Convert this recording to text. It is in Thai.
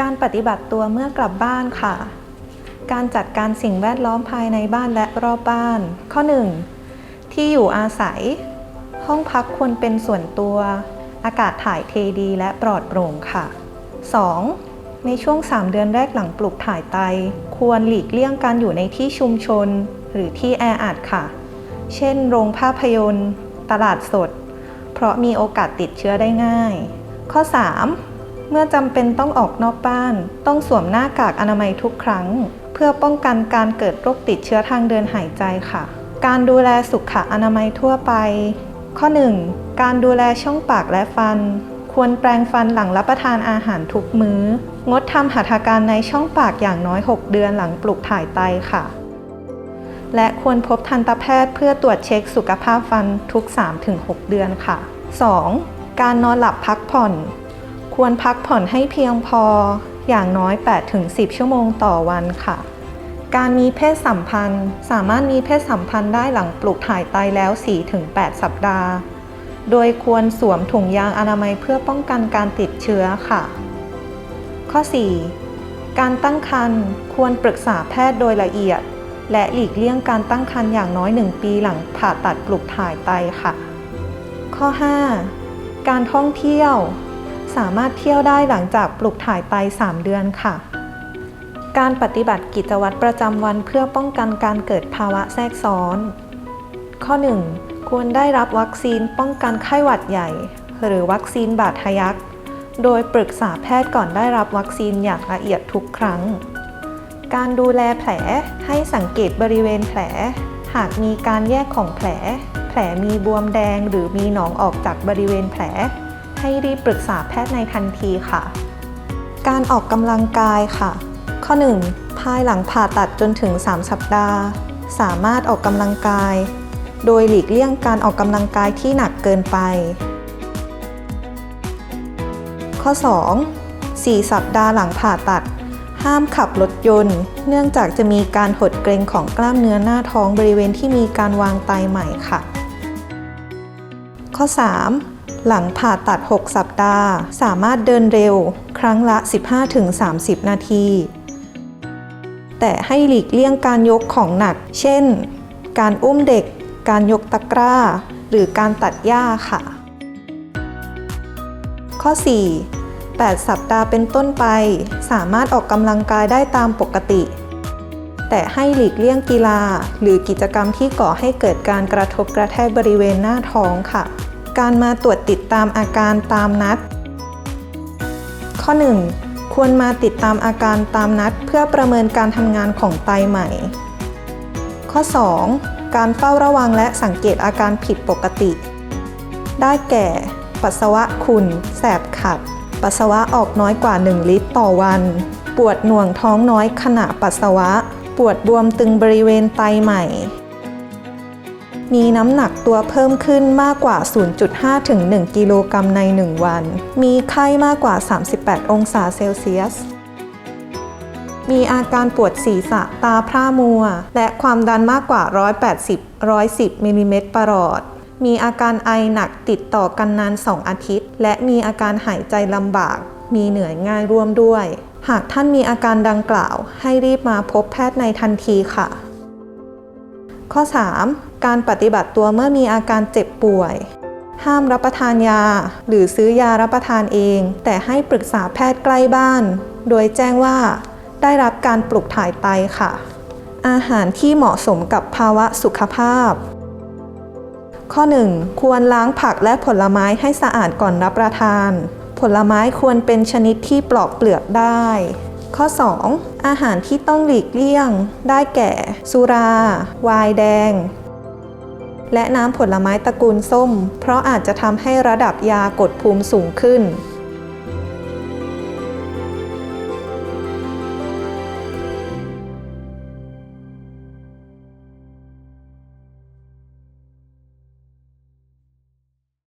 การปฏิบัติตัวเมื่อกลับบ้านค่ะ การจัดการสิ่งแวดล้อมภายในบ้านและรอบบ้าน ข้อ 1. ที่อยู่อาศัย ห้องพักควรเป็นส่วนตัว อากาศถ่ายเทดีและปลอดโปร่งค่ะ 2. ในช่วง 3 เดือนแรกหลังปลูกถ่ายไต ควรหลีกเลี่ยงการอยู่ในที่ชุมชน หรือที่แออัดค่ะ เช่น โรงภาพยนตร์ ตลาดสด เพราะมีโอกาสติดเชื้อได้ง่าย ข้อ 3. เมื่อจำเป็นต้องออกนอกบ้าน ต้องสวมหน้ากากอนามัยทุกครั้ง เพื่อป้องกันการเกิดโรคติดเชื้อทางเดินหายใจค่ะ การดูแลสุขอนามัยทั่วไป ข้อ 1. การดูแลช่องปากและฟัน ควรแปรงฟันหลังรับประทานอาหารทุกมือ้อ งดทำหัตถการในช่องปากอย่างน้อย 6 เดือนหลังปลูกถ่ายไตค่ะ และควรพบทันตแพทย์เพื่อตรวจเช็คสุขภาพฟันทุก 3-6 เดือนค่ะ 2. การนอนหลับพักผ่อน ควรพักผ่อนให้เพียงพออย่างน้อย 8-10 ชั่วโมงต่อวันค่ะ การมีเพศสัมพันธ์ สามารถมีเพศสัมพันธ์ได้หลังปลูกถ่ายไตแล้ว 4-8 สัปดาห์ โดยควรสวมถุงยางอนามัยเพื่อป้องกันการติดเชื้อค่ะ ข้อ 4. การตั้งครรภ์ควรปรึกษาแพทย์โดยละเอียด และหลีกเลี่ยงการตั้งครรภ์อย่างน้อย 1 ปีหลังผ่าตัดปลูกถ่ายไตค่ะ ข้อ 5. การท่องเที่ยว สามารถเที่ยวได้หลังจากปลูกถ่ายไต3เดือนค่ะ การปฏิบัติกิจวัตรประจำวันเพื่อป้องกันการเกิดภาวะแทรกซ้อน ข้อ 1. ควรได้รับวัคซีนป้องกันไข้หวัดใหญ่ หรือวัคซีนบาดทะยัก โดยปรึกษาแพทย์ก่อนได้รับวัคซีนอย่างละเอียดทุกครั้ง การดูแลแผลให้สังเกตบริเวณแผล หากมีการแยกของแผล แผลมีบวมแดงหรือมีหนองออกจากบริเวณแผล ให้รีบปรึกษาแพทย์ในทันทีค่ะ การออกกำลังกายค่ะ ข้อ 1. ภายหลังผ่าตัดจนถึง 3 สัปดาห์ สามารถออกกำลังกาย โดยหลีกเลี่ยงการออกกำลังกายที่หนักเกินไป ข้อ 2. 4 สัปดาห์หลังผ่าตัด ห้ามขับรถยนต์ เนื่องจากจะมีการหดเกร็งของกล้ามเนื้อหน้าท้องบริเวณที่มีการวางไตใหม่ค่ะ ข้อ 3. หลังผ่าตัด 6 สัปดาห์ สามารถเดินเร็ว ครั้งละ 15-30 นาที แต่ให้หลีกเลี่ยงการยกของหนัก เช่น การอุ้มเด็ก การยกตะกร้า หรือการตัดหญ้าค่ะ ข้อ 4. 8 สัปดาห์เป็นต้นไป สามารถออกกำลังกายได้ตามปกติ แต่ให้หลีกเลี่ยงกีฬา หรือกิจกรรมที่ก่อให้เกิดการกระทบกระแทกบริเวณหน้าท้องค่ะ การมาตรวจติดตามอาการตามนัด ข้อ 1. ควรมาติดตามอาการตามนัด เพื่อประเมินการทำงานของไตใหม่ ข้อ 2. การเฝ้าระวังและสังเกตอาการผิดปกติ ได้แก่ ปัสสาวะขุ่น แสบขัด ปัสสาวะออกน้อยกว่า 1 ลิตรต่อวัน ปวดหน่วงท้องน้อยขณะปัสสาวะ ปวดบวมตึงบริเวณไตใหม่ มีน้ำหนักตัวเพิ่มขึ้นมากกว่า 0.5 ถึง 1 กิโลกรัมใน 1 วัน มีไข้มากกว่า 38 องศาเซลเซียส มีอาการปวดศีรษะตาพร่ามัว และความดันมากกว่า 180 110มิลลิเมตรประหลอด มีอาการไอหนักติดต่อกันนาน 2 อาทิตย์ และมีอาการหายใจลำบาก มีเหนื่อยง่ายร่วมด้วย หากท่านมีอาการดังกล่าว ให้รีบมาพบแพทย์ในทันทีค่ะ ข้อ 3. การปฏิบัติตัวเมื่อมีอาการเจ็บป่วย ห้ามรับประทานยา หรือซื้อยารับประทานเอง แต่ให้ปรึกษาแพทย์ใกล้บ้าน โดยแจ้งว่าได้รับการปลุกถ่ายไตค่ะ อาหารที่เหมาะสมกับภาวะสุขภาพ ข้อ 1. ควรล้างผักและผลไม้ให้สะอาดก่อนรับประทาน ผลไม้ควรเป็นชนิดที่ปลอกเปลือกได้ ข้อ 2. อาหารที่ต้องหลีกเลี่ยง ได้แก่ สุรา ไวน์แดง และน้ำผลไม้ตระกูลส้ม เพราะอาจจะทำให้ระดับยากดภูมิสูงขึ้น